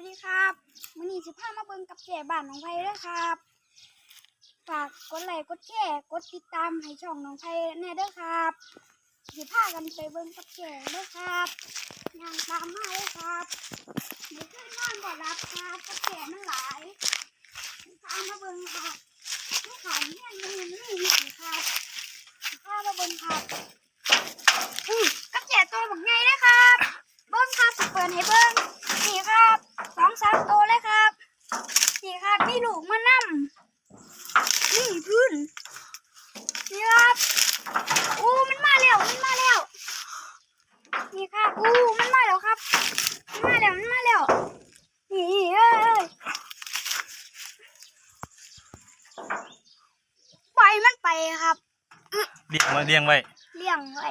วัสดีครับวันนี้สิพามาเบิ่งกับแก่บ้านน้องไผ่ด้วยครับ ฝากกดไลค์กดแชร์กดติดตามให้ช่องน้องไผ่แน่เด้อครับสิพากันไปเบิ่งกับแก่เด้อครับย่างตามมาเลยครับไม่เคยนอนบ่รับครับกับแก่มันหลายพามาเบิ่งครับไม่ขายเงี้ยมันนี่นี่ครับสิพามาเบิ่งครับอุ้กับแก่ตัวบักไงเลยครับเบิ้งครับเปิดให้เบิ้งนี่ครับสองสามตัวเลยครับ นี่ครับมีลูกมานั่มนี่พื้นนี่ครับอู้มันมาแล้วมันมาแล้วนี่ครับอู้มันมาแล้วครับมันมาแล้วมันมาแล้วนี่เอ้ยปล่อยมันไปครับเลี้ยงไว้เลี้ยงไว้